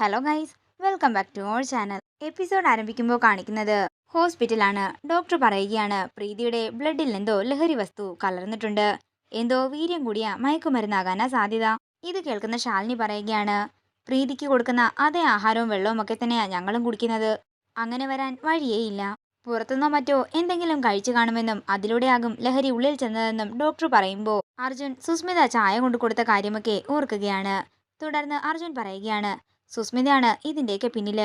Hello guys welcome back to all channel episode ആരംഭിക്കുമ്പോൾ കാണിക്കുന്നത് ഹോസ്പിറ്റലാണ്. ഡോക്ടർ പറയുകയാണ് പ്രീതിയുടെ ബ്ലഡിൽ എന്തോ ലഹരി വസ്തു കലർന്നിട്ടുണ്ട്. എന്തോ വീര്യം കൂടിയ മയക്കുമരുന്നാകാനാ സാധ്യത. ഇത് കേൾക്കുന്ന ശാലിനി പറയുകയാണ് പ്രീതിക്ക് കൊടുക്കുന്ന അതേ ആഹാരവും വെള്ളവും ഒക്കെ തന്നെയാണ് ഞങ്ങളും കുടിക്കുന്നത്. അങ്ങനെ വരാൻ വഴിയേയില്ല പുറത്തുനിന്നോ മറ്റോ എന്തെങ്കിലും കഴിച്ചു കാണുമെന്നും അതിലൂടെയാകും ലഹരി ഉള്ളിൽ ചെന്നതെന്നും ഡോക്ടർ പറയുമ്പോൾ അർജുൻ സുസ്മിത ചായ കൊണ്ടു കൊടുത്ത കാര്യമൊക്കെ ഓർക്കുകയാണ്. തുടർന്ന് അർജുൻ പറയുകയാണ് സുസ്മിതയാണ് ഇതിന്റെയൊക്കെ പിന്നിൽ.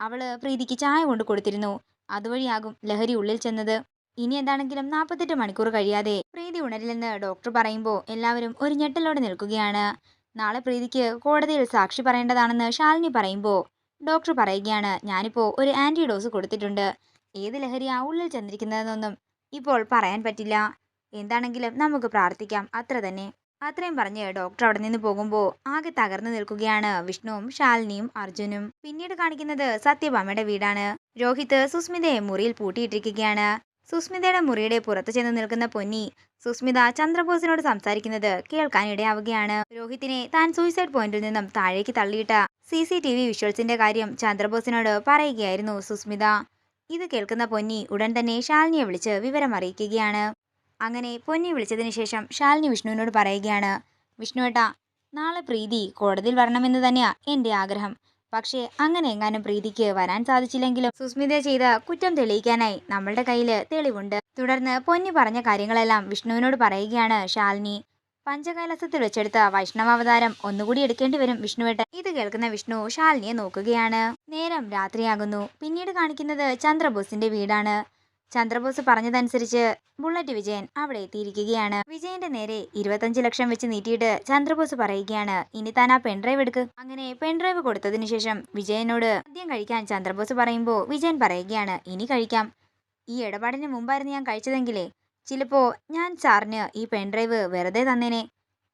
അവൾ പ്രീതിക്ക് ചായ കൊണ്ട് കൊടുത്തിരുന്നു. അതുവഴിയാകും ലഹരി ഉള്ളിൽ ചെന്നത്. ഇനി എന്താണെങ്കിലും നാൽപ്പത്തെട്ട് മണിക്കൂർ കഴിയാതെ പ്രീതി ഉണരില്ലെന്ന് ഡോക്ടർ പറയുമ്പോൾ എല്ലാവരും ഒരു ഞെട്ടലോടെ നിൽക്കുകയാണ്. നാളെ പ്രീതിക്ക് കോടതിയിൽ സാക്ഷി പറയേണ്ടതാണെന്ന് ശാലിനി പറയുമ്പോൾ ഡോക്ടർ പറയുകയാണ് ഞാനിപ്പോൾ ഒരു ആന്റി ഡോസ് കൊടുത്തിട്ടുണ്ട്. ഏത് ലഹരിയാ ഉള്ളിൽ ചെന്നിരിക്കുന്നതെന്നൊന്നും ഇപ്പോൾ പറയാൻ പറ്റില്ല. എന്താണെങ്കിലും നമുക്ക് പ്രാർത്ഥിക്കാം. അത്ര തന്നെ. അത്രയും പറഞ്ഞ് ഡോക്ടർ അവിടെ നിന്ന് പോകുമ്പോൾ ആകെ തകർന്നു നിൽക്കുകയാണ് വിഷ്ണുവും ശാലിനിയും അർജുനും. പിന്നീട് കാണിക്കുന്നത് സത്യഭാമയുടെ വീടാണ്. രോഹിത് സുസ്മിതയെ മുറിയിൽ പൂട്ടിയിട്ടിരിക്കുകയാണ്. സുസ്മിതയുടെ മുറിയുടെ പുറത്തു ചെന്ന് നിൽക്കുന്ന പൊന്നി സുസ്മിത ചന്ദ്രബോസിനോട് സംസാരിക്കുന്നത് കേൾക്കാനിടയാവുകയാണ്. രോഹിത്തിനെ താൻ സൂയിസൈഡ് പോയിന്റിൽ നിന്നും താഴേക്ക് തള്ളിയിട്ട സി സി ടി വി വിഷ്വൽസിന്റെ കാര്യം ചന്ദ്രബോസിനോട് പറയുകയായിരുന്നു സുസ്മിത. ഇത് കേൾക്കുന്ന പൊന്നി ഉടൻ തന്നെ ശാലിനിയെ വിളിച്ച് വിവരം അറിയിക്കുകയാണ്. അങ്ങനെ പൊന്നി വിളിച്ചതിന് ശേഷം ശാലിനി വിഷ്ണുവിനോട് പറയുകയാണ് വിഷ്ണുവേട്ടാ നാളെ പ്രീതി കോടതിയിൽ വരണമെന്ന് തന്നെയാ എന്റെ ആഗ്രഹം. പക്ഷേ അങ്ങനെ എങ്ങാനും പ്രീതിക്ക് വരാൻ സാധിച്ചില്ലെങ്കിലും സുസ്മിത ചെയ്ത കുറ്റം തെളിയിക്കാനായി നമ്മളുടെ കയ്യിൽ തെളിവുണ്ട്. തുടർന്ന് പൊന്നി പറഞ്ഞ കാര്യങ്ങളെല്ലാം വിഷ്ണുവിനോട് പറയുകയാണ് ശാലിനി. പഞ്ചകൈലാസത്തിൽ വെച്ചെടുത്ത വൈഷ്ണവാവതാരം ഒന്നുകൂടി എടുക്കേണ്ടി വരും വിഷ്ണുവേട്ടൻ. ഇത് കേൾക്കുന്ന വിഷ്ണു ശാലിനിയെ നോക്കുകയാണ്. നേരം രാത്രിയാകുന്നു. പിന്നീട് കാണിക്കുന്നത് ചന്ദ്രബോസിന്റെ വീടാണ്. ചന്ദ്രബോസ് പറഞ്ഞതനുസരിച്ച് ബുള്ളറ്റ് വിജയൻ അവിടെ എത്തിയിരിക്കുകയാണ്. വിജയന്റെ നേരെ ഇരുപത്തഞ്ച് ലക്ഷം വെച്ച് നീട്ടിയിട്ട് ചന്ദ്രബോസ് പറയുകയാണ് ഇനി താൻ ആ പെൺഡ്രൈവ് എടുക്ക്. അങ്ങനെ പെൺഡ്രൈവ് കൊടുത്തതിനു ശേഷം വിജയനോട് ആദ്യം കഴിക്കാൻ ചന്ദ്രബോസ് പറയുമ്പോൾ വിജയൻ പറയുകയാണ് ഇനി കഴിക്കാം. ഈ ഇടപാടിന് മുമ്പായിരുന്നു ഞാൻ കഴിച്ചതെങ്കിലേ. ചിലപ്പോ ഞാൻ സാറിന് ഈ പെൺഡ്രൈവ് വെറുതെ തന്നേനെ.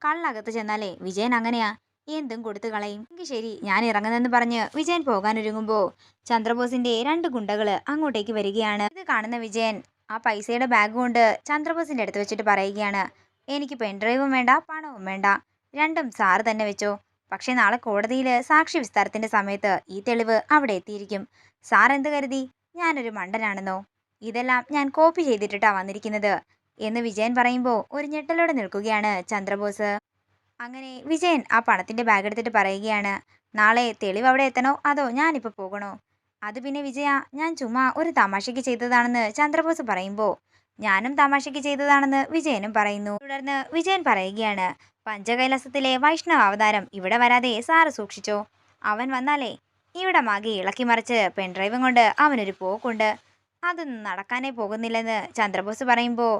കള്ളകത്ത് ചെന്നാലേ വിജയൻ അങ്ങനെയാ. എന്തും കൊടുത്തു കളയും. എങ്കിൽ ശരി ഞാൻ ഇറങ്ങുന്നെന്ന് പറഞ്ഞ് വിജയൻ പോകാനൊരുങ്ങുമ്പോൾ ചന്ദ്രബോസിന്റെ രണ്ട് ഗുണ്ടകൾ അങ്ങോട്ടേക്ക് വരികയാണ്. ഇത് കാണുന്ന വിജയൻ ആ പൈസയുടെ ബാഗ് കൊണ്ട് ചന്ദ്രബോസിന്റെ അടുത്ത് വെച്ചിട്ട് പറയുകയാണ് എനിക്ക് പെൺഡ്രൈവും വേണ്ട പണവും വേണ്ട. രണ്ടും സാറ് തന്നെ വെച്ചോ. പക്ഷേ നാളെ കോടതിയിൽ സാക്ഷി വിസ്താരത്തിന്റെ സമയത്ത് ഈ തെളിവ് അവിടെ എത്തിയിരിക്കും. സാർ എന്ത് കരുതി? ഞാനൊരു മണ്ടനാണെന്നോ? ഇതെല്ലാം ഞാൻ കോപ്പി ചെയ്തിട്ടിട്ടാ വന്നിരിക്കുന്നത്. എന്ന് വിജയൻ പറയുമ്പോൾ ഒരു ഞെട്ടലോടെ നിൽക്കുകയാണ് ചന്ദ്രബോസ്. അങ്ങനെ വിജയൻ ആ പണത്തിന്റെ ബാഗ് എടുത്തിട്ട് പറയുകയാണ് നാളെ തെളിവ് അവിടെ എത്തണോ? അതോ ഞാനിപ്പോൾ പോകണോ? അത് പിന്നെ വിജയ ഞാൻ ചുമ്മാ ഒരു തമാശയ്ക്ക് ചെയ്തതാണെന്ന് ചന്ദ്രബോസ് പറയുമ്പോൾ ഞാനും തമാശയ്ക്ക് ചെയ്തതാണെന്ന് വിജയനും പറയുന്നു. തുടർന്ന് വിജയൻ പറയുകയാണ് പഞ്ചകൈലാസത്തിലെ വൈഷ്ണവ അവതാരം ഇവിടെ വരാതെ സാറ് സൂക്ഷിച്ചോ. അവൻ വന്നാലേ ഇവിടെ മാകി ഇളക്കി മറിച്ച് പെൺഡ്രൈവും കൊണ്ട് അവനൊരു പോക്കുണ്ട്. അതൊന്നും നടക്കാനേ പോകുന്നില്ലെന്ന് ചന്ദ്രബോസ് പറയുമ്പോൾ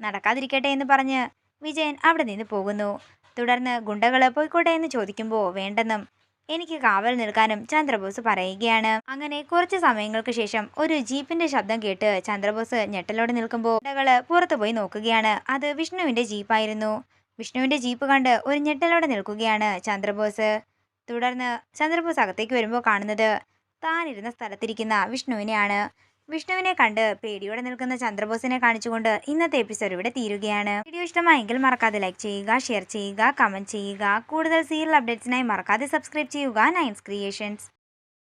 നടക്കാതിരിക്കട്ടെ എന്ന് പറഞ്ഞ് വിജയൻ അവിടെ നിന്ന് പോകുന്നു. തുടർന്ന് ഗുണ്ടകൾ പോയിക്കോട്ടെ എന്ന് ചോദിക്കുമ്പോൾ വേണ്ടെന്നും എനിക്ക് കാവൽ നിൽക്കാനും ചന്ദ്രബോസ് പറയുകയാണ്. അങ്ങനെ കുറച്ച് സമയങ്ങൾക്ക് ശേഷം ഒരു ജീപ്പിന്റെ ശബ്ദം കേട്ട് ചന്ദ്രബോസ് ഞെട്ടലോടെ നിൽക്കുമ്പോൾ ഗുണ്ടകൾ പുറത്തുപോയി നോക്കുകയാണ്. അത് വിഷ്ണുവിന്റെ ജീപ്പായിരുന്നു. വിഷ്ണുവിന്റെ ജീപ്പ് കണ്ട് ഒരു ഞെട്ടലോടെ നിൽക്കുകയാണ് ചന്ദ്രബോസ്. തുടർന്ന് ചന്ദ്രബോസ് അകത്തേക്ക് വരുമ്പോൾ കാണുന്നത് താനിരുന്ന സ്ഥലത്തിരിക്കുന്ന വിഷ്ണുവിനെയാണ്. വിഷ്ണുവിനെ കണ്ട് പേടിയോടെ നിൽക്കുന്ന ചന്ദ്രബോസിനെ കാണിച്ചുകൊണ്ട് ഇന്നത്തെ എപ്പിസോഡ് ഇവിടെ തീരുകയാണ്. വീഡിയോ ഇഷ്ടമായെങ്കിൽ മറക്കാതെ ലൈക്ക് ചെയ്യുക ഷെയർ ചെയ്യുക കമന്റ് ചെയ്യുക. കൂടുതൽ സീരിയൽ അപ്ഡേറ്റ്സിനായി മറക്കാതെ സബ്സ്ക്രൈബ് ചെയ്യുക. നയൻസ് ക്രിയേഷൻസ്